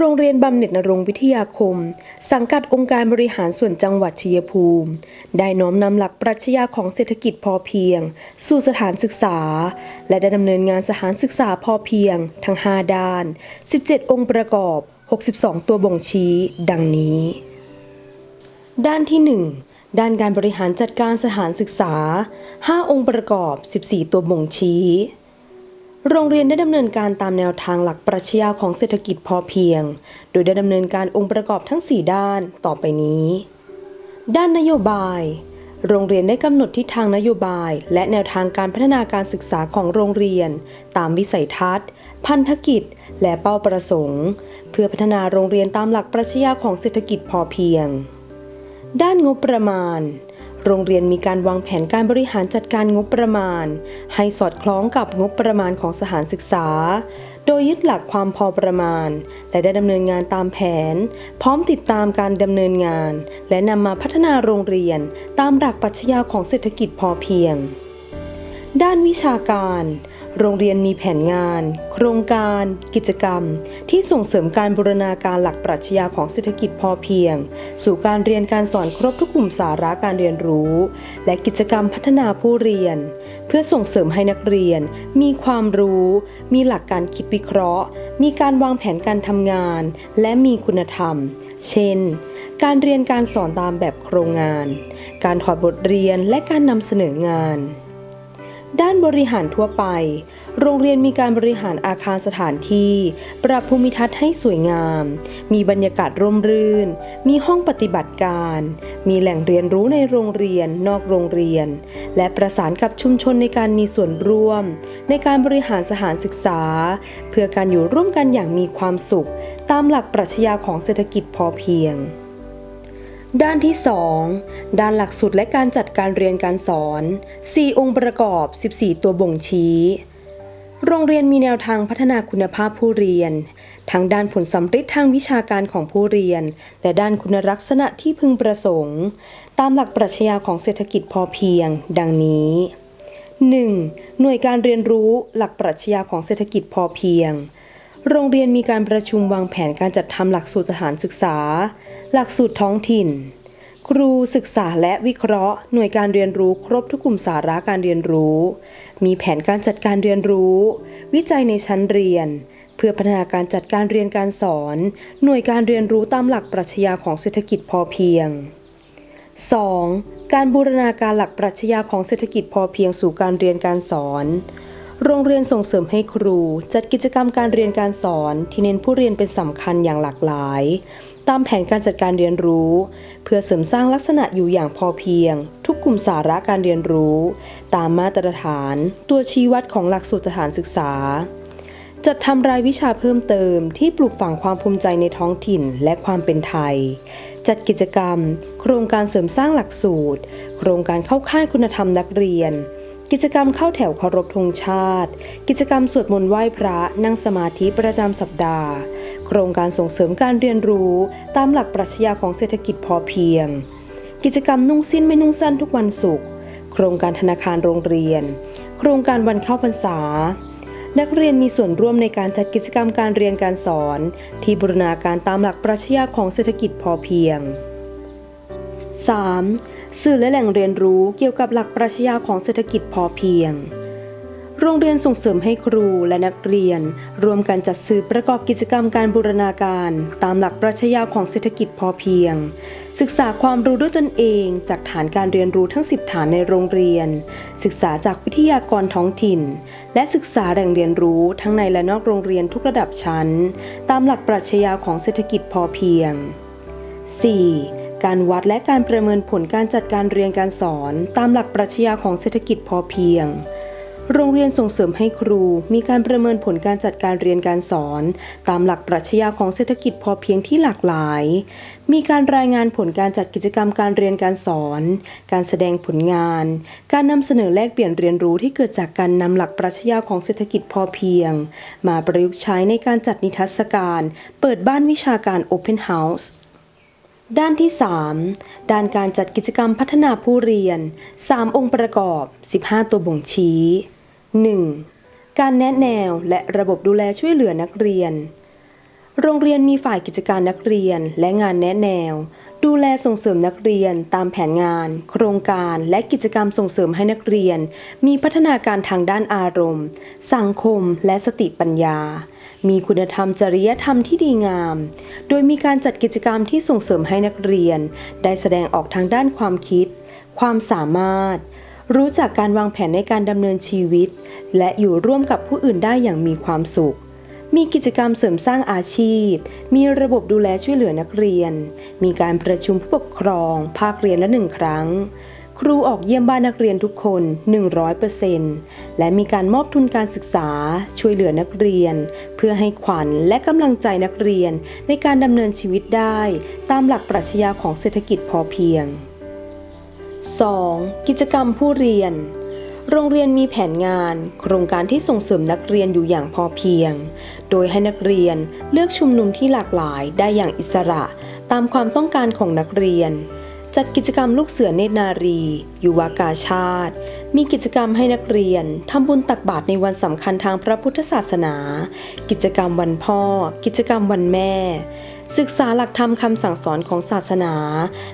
โรงเรียนบำเหน็จนรงวิทยาคม สังกัดองค์การบริหารส่วนจังหวัดชัยภูมิ ได้น้อมนำหลักปรัชญาของเศรษฐกิจพอเพียง สู่สถานศึกษา และได้ดำเนินงานสถานศึกษาพอเพียง ทั้ง 5 ด้าน 17 องค์ประกอบ 62 ตัวบ่งชี้ ดังนี้ ด้านที่ 1ด้านการบริหารจัดการสถานศึกษา 5 องค์ประกอบ 14 ตัวบ่งชี้ โรงเรียนได้ดำเนินการตามแนวทางหลักปรัชญาของเศรษฐกิจพอเพียง โดยได้ดำเนินการองค์ประกอบทั้ง 4 ด้านต่อไปนี้ ด้านนโยบาย โรงเรียนได้กำหนดทิศทางนโยบาย และแนวทางการพัฒนาการศึกษาของโรงเรียน ตามวิสัยทัศน์ พันธกิจ และเป้าประสงค์ เพื่อพัฒนาโรงเรียนตามหลักปรัชญาของเศรษฐกิจพอเพียง ด้านงบประมาณ โรงเรียนมีการวางแผนการบริหารจัดการงบประมาณ ให้สอดคล้องกับงบประมาณของสถานศึกษา โดยยึดหลักความพอประมาณ และได้ดำเนินงานตามแผน พร้อมติดตามการดำเนินงาน และนำมาพัฒนาโรงเรียนตามหลักปรัชญาของเศรษฐกิจพอเพียง ด้านวิชาการ โรงเรียนมีแผนงาน โครงการ กิจกรรม ที่ส่งเสริมการบูรณาการหลักปรัชญาของเศรษฐกิจพอเพียง สู่การเรียนการสอนครบทุกกลุ่มสาระการเรียนรู้ และกิจกรรมพัฒนาผู้เรียน เพื่อส่งเสริมให้นักเรียน มีความรู้ มีหลักการคิดวิเคราะห์ มีการวางแผนการทำงาน และมีคุณธรรม เช่นการเรียนการสอนตามแบบโครงงาน การถอดบทเรียนและการนำเสนองาน ด้านบริหารทั่วไป โรงเรียนมีการบริหารอาคารสถานที่ ปรับภูมิทัศน์ให้สวยงาม มีบรรยากาศร่มรื่น มีห้องปฏิบัติการ มีแหล่งเรียนรู้ในโรงเรียนนอกโรงเรียน และประสานกับชุมชนในการมีส่วนร่วม ในการบริหารสถานศึกษา เพื่อการอยู่ร่วมกันอย่างมีความสุข ตามหลักปรัชญาของเศรษฐกิจพอเพียง ด้านที่ 2 ด้านหลักสูตรและการจัดการเรียนการสอน 4 องค์ประกอบ 14 ตัวบ่งชี้ โรงเรียนมีแนวทางพัฒนาคุณภาพผู้เรียน ทั้งด้านผลสำฤทธิ์ทางวิชาการของผู้เรียน และด้านคุณลักษณะที่พึงประสงค์ ตามหลักปรัชญาของเศรษฐกิจพอเพียง ดังนี้ 1. หน่วยการเรียนรู้หลักปรัชญาของเศรษฐกิจพอเพียง โรงเรียนมีการประชุมวางแผนการจัดทำหลักสูตรสถานศึกษา หลักสูตรท้องถิ่น ครูศึกษาและวิเคราะห์ หน่วยการเรียนรู้ครบทุกกลุ่มสาระการเรียนรู้ มีแผนการจัดการเรียนรู้ วิจัยในชั้นเรียน เพื่อพัฒนาการจัดการเรียนการสอน หน่วยการเรียนรู้ตามหลักปรัชญาของเศรษฐกิจพอเพียง 2. การบูรณาการหลักปรัชญาของเศรษฐกิจพอเพียงสู่การเรียนการสอน โรงเรียนส่งเสริมให้ครู จัดกิจกรรมการเรียนการสอนที่เน้นผู้เรียนเป็นสำคัญอย่างหลากหลาย ตามแผนการจัดการเรียนรู้ เพื่อเสริมสร้างลักษณะอยู่อย่างพอเพียง ทุกกลุ่มสาระการเรียนรู้ ตามมาตรฐาน ตัวชี้วัดของหลักสูตรสถานศึกษา จัดทำรายวิชาเพิ่มเติม ที่ปลูกฝังความภูมิใจในท้องถิ่นและความเป็นไทย จัดกิจกรรม โครงการเสริมสร้างหลักสูตร โครงการเข้าค่ายคุณธรรมนักเรียน กิจกรรมเข้าแถวเคารพธงชาติ กิจกรรมสวดมนต์ไหว้พระนั่งสมาธิประจำสัปดาห์ โครงการส่งเสริมการเรียนรู้ตามหลักปรัชญาของเศรษฐกิจพอเพียง กิจกรรมนุ่งสิ้นไม่นุ่งสั้นทุกวันศุกร์โครงการธนาคารโรงเรียน โครงการวันเข้าพรรษา นักเรียนมีส่วนร่วมในการจัดกิจกรรมการเรียนการสอน ที่บูรณาการตามหลักปรัชญาของเศรษฐกิจพอเพียง 3. สื่อและแหล่งเรียนรู้เกี่ยวกับหลักปรัชญาของเศรษฐกิจพอเพียง โรงเรียนส่งเสริมให้ครูและนักเรียนรวมกันจัดสื่อประกอบกิจกรรมการบูรณาการ ตามหลักปรัชญาของเศรษฐกิจพอเพียง ศึกษาความรู้ด้วยตนเองจากฐานการเรียนรู้ทั้ง 10 ฐานในโรงเรียน ศึกษาจากวิทยากรท้องถิ่น และศึกษาแหล่งเรียนรู้ทั้งในและนอกโรงเรียนทุกระดับชั้น ตามหลักปรัชญาของเศรษฐกิจพอเพียง 4. การวัดและการประเมินผลการจัดการเรียนการสอน ตามหลักปรัชญาของเศรษฐกิจพอเพียง โรงเรียนส่งเสริมให้ครู มีการประเมินผลการจัดการเรียนการสอน ตามหลักปรัชญาของเศรษฐกิจพอเพียงที่หลากหลาย มีการรายงานผลการจัดกิจกรรมการเรียนการสอน การแสดงผลงาน การนำเสนอแลกเปลี่ยนเรียนรู้ที่เกิดจากการนำหลักปรัชญาของเศรษฐกิจพอเพียง มาประยุกต์ใช้ในการจัดนิทรรศการ เปิดบ้านวิชาการ Open House ด้านที่ 3 ด้านการจัดกิจกรรมพัฒนาผู้เรียน 3 องค์ประกอบ 15 ตัวบ่งชี้ 1. การแนะแนวและระบบดูแลช่วยเหลือนักเรียน โรงเรียนมีฝ่ายกิจการนักเรียนและงานแนะแนว ดูแลส่งเสริมนักเรียนตามแผนงาน โครงการและกิจกรรมส่งเสริมให้นักเรียน มีพัฒนาการทางด้านอารมณ์ สังคม และสติปัญญา มีคุณธรรมจริยธรรมที่ดีงาม โดยมีการจัดกิจกรรมที่ส่งเสริมให้นักเรียน ได้แสดงออกทางด้านความคิด ความสามารถ รู้จักการวางแผนในการดำเนินชีวิต และอยู่ร่วมกับผู้อื่นได้อย่างมีความสุข มีกิจกรรมเสริมสร้างอาชีพ มีระบบดูแลช่วยเหลือนักเรียน มีการประชุมผู้ปกครอง ภาคเรียนละหนึ่งครั้ง ครูออกเยี่ยมบ้านนักเรียนทุกคน 100%และมีการมอบทุนการศึกษาช่วยเหลือนักเรียน เพื่อให้ขวัญและกำลังใจนักเรียนในการดำเนินชีวิตได้ ตามหลักปรัชญาของเศรษฐกิจพอเพียง 2. กิจกรรมผู้เรียน โรงเรียนมีแผนงาน โครงการที่ส่งเสริมนักเรียนอยู่อย่างพอเพียง โดยให้นักเรียนเลือกชุมนุมที่หลากหลายได้อย่างอิสระ ตามความต้องการของนักเรียน จัดกิจกรรมลูกเสือเนตรนารี ยุวากาชาติ มีกิจกรรมให้นักเรียนทำบุญตักบาตรในวันสำคัญทางพระพุทธศาสนา กิจกรรมวันพ่อ กิจกรรมวันแม่ ศึกษาหลักธรรมคำสั่งสอนของศาสนา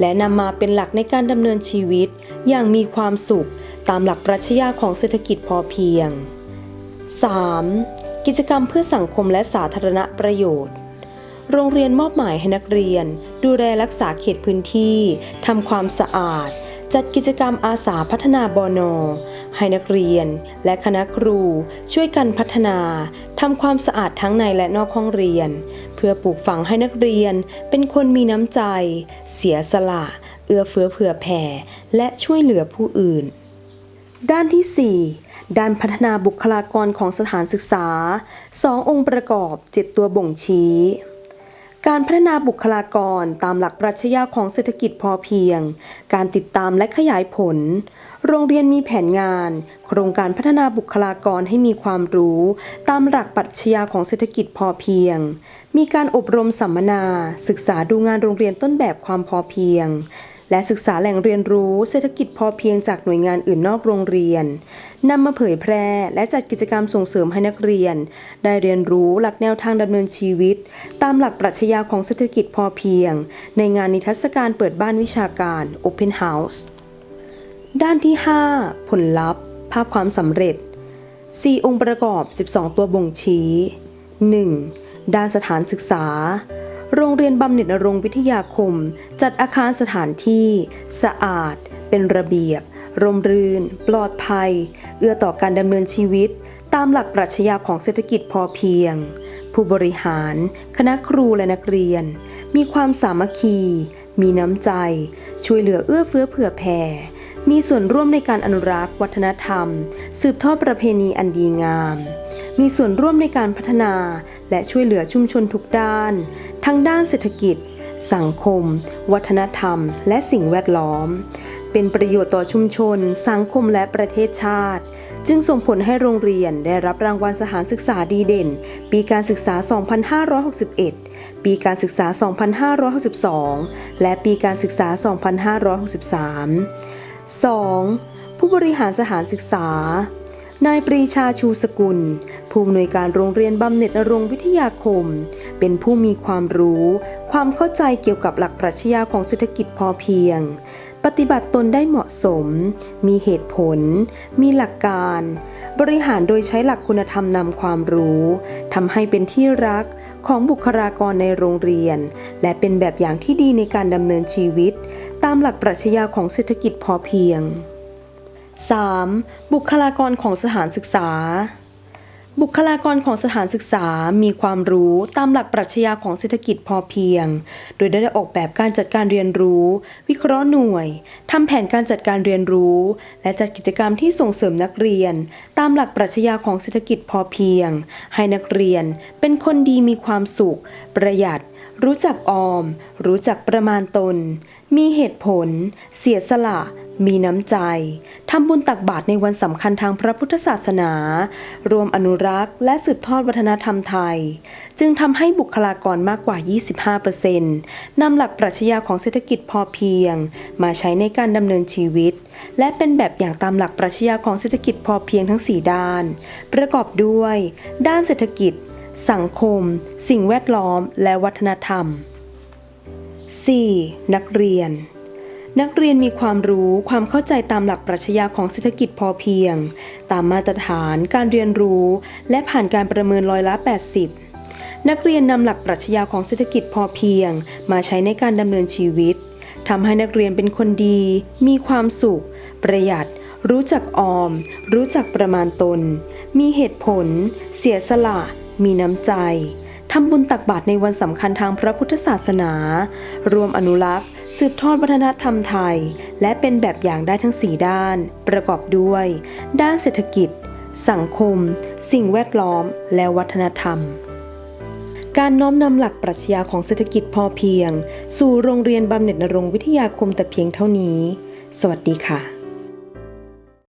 และนำมาเป็นหลักในการดำเนินชีวิต อย่างมีความสุข ตามหลักปรัชญาของเศรษฐกิจพอเพียง 3. กิจกรรมเพื่อสังคมและสาธารณประโยชน์ โรงเรียนมอบหมายให้นักเรียน ดูแลรักษาเขตพื้นที่ทำความสะอาด จัดกิจกรรมอาสาพัฒนาบอนอให้นักเรียนและคณะครูช่วยกันพัฒนาทำความสะอาดทั้งในและนอกห้องเรียน เพื่อปลูกฝังให้นักเรียนเป็นคนมีน้ำใจ เสียสละ เอื้อเฟื้อเผื่อแผ่ และช่วยเหลือผู้อื่น ด้านที่ 4 ด้านพัฒนาบุคลากรของสถานศึกษา 2 องค์ประกอบ 7 ตัวบ่งชี้ การพัฒนาบุคลากรตามหลักปรัชญาของเศรษฐกิจพอเพียง การติดตามและขยายผล โรงเรียนมีแผนงาน โครงการพัฒนาบุคลากรให้มีความรู้ ตามหลักปรัชญาของเศรษฐกิจพอเพียง มีการอบรมสัมมนา ศึกษาดูงานโรงเรียนต้นแบบความพอเพียง และศึกษาแหล่งเรียนรู้เศรษฐกิจพอเพียงจากหน่วยงานอื่นนอกโรงเรียนนำมาเผยแพร่และจัดกิจกรรมส่งเสริมให้นักเรียน ได้เรียนรู้หลักแนวทางดำเนินชีวิต ตามหลักปรัชญาของเศรษฐกิจพอเพียง ในงานนิทรรศการเปิดบ้านวิชาการ Open House ด้านที่ 5 ผลลัพธ์ ภาพความสำเร็จ 4 องค์ประกอบ 12 ตัวบ่งชี้ 1. ด้านสถานศึกษา โรงเรียนบำเหน็จนรงวิทยาคม จัดอาคารสถานที่ สะอาด เป็นระเบียบ ร่มรื่น ปลอดภัย เอื้อต่อการดำเนินชีวิต ตามหลักปรัชญาของเศรษฐกิจพอเพียง ผู้บริหาร คณะครูและนักเรียน มีความสามัคคี มีน้ำใจ ช่วยเหลือเอื้อเฟื้อเผื่อแผ่มีส่วนร่วมในการอนุรักษ์ วัฒนธรรม สืบทอดประเพณีอันดีงาม มีส่วนร่วมในการพัฒนา และช่วยเหลือชุมชนทุกด้าน ทั้งด้านเศรษฐกิจ สังคม วัฒนธรรม และสิ่งแวดล้อม เป็นประโยชน์ต่อชุมชน สังคมและประเทศชาติ จึงส่งผลให้โรงเรียนได้รับรางวัลสถานศึกษาดีเด่น ปีการศึกษา 2561 ปีการศึกษา 2562 และปีการศึกษา 2563 2. ผู้บริหารสถานศึกษา นายปรีชาชูสกุล ผู้อำนวยการโรงเรียนบำเหน็จนรงวิทยาคม เป็นผู้มีความรู้ ความเข้าใจเกี่ยวกับหลักปรัชญาของเศรษฐกิจพอเพียง ปฏิบัติตนได้เหมาะสม มีเหตุผล มีหลักการ บริหารโดยใช้หลักคุณธรรมนำความรู้ทำให้เป็นที่รักของบุคลากรในโรงเรียน และเป็นแบบอย่างที่ดีในการดำเนินชีวิต ตามหลักปรัชญาของเศรษฐกิจพอเพียง 3. บุคลากรของสถานศึกษา บุคลากรของสถานศึกษามีความรู้ตามหลักปรัชญาของเศรษฐกิจพอเพียง โดยได้ออกแบบการจัดการเรียนรู้ วิเคราะห์หน่วยทำแผนการจัดการเรียนรู้ และจัดกิจกรรมที่ส่งเสริมนักเรียน ตามหลักปรัชญาของเศรษฐกิจพอเพียง ให้นักเรียนเป็นคนดีมีความสุข ประหยัด รู้จักออม รู้จักประมาณตน มีเหตุผล เสียสละ มีน้ำใจ ทำบุญตักบาตรในวันสำคัญทางพระพุทธศาสนา รวมอนุรักษ์และสืบทอดวัฒนธรรมไทย จึงทำให้บุคลากรมากกว่า 25%นำหลักปรัชญาของเศรษฐกิจพอเพียง มาใช้ในการดำเนินชีวิต และเป็นแบบอย่างตามหลักปรัชญาของเศรษฐกิจพอเพียงทั้ง 4 ด้าน ประกอบด้วย ด้านเศรษฐกิจ สังคม สิ่งแวดล้อม และวัฒนธรรม 4. นักเรียน นักเรียนมีความรู้ความเข้าใจตามหลักปรัชญาของเศรษฐกิจพอเพียง ตามมาตรฐานการเรียนรู้ และผ่านการประเมินร้อยละ 80 นักเรียนนำหลักปรัชญาของเศรษฐกิจพอเพียง มาใช้ในการดำเนินชีวิตทำให้นักเรียนเป็นคนดี มีความสุข ประหยัด รู้จักออม รู้จักประมาณตน มีเหตุผล เสียสละ มีน้ำใจทำบุญตักบาตรในวันสำคัญทางพระพุทธศาสนา รวมอนุรักษ์ สืบทอดวัฒนธรรมไทย และเป็นแบบอย่างได้ทั้ง 4 ด้าน ประกอบด้วย ด้านเศรษฐกิจ สังคม สิ่งแวดล้อม และวัฒนธรรม การน้อมนำหลักปรัชญาของเศรษฐกิจพอเพียง สู่โรงเรียนบำเหน็จนรงวิทยาคมแต่เพียงเท่านี้ สวัสดีค่ะ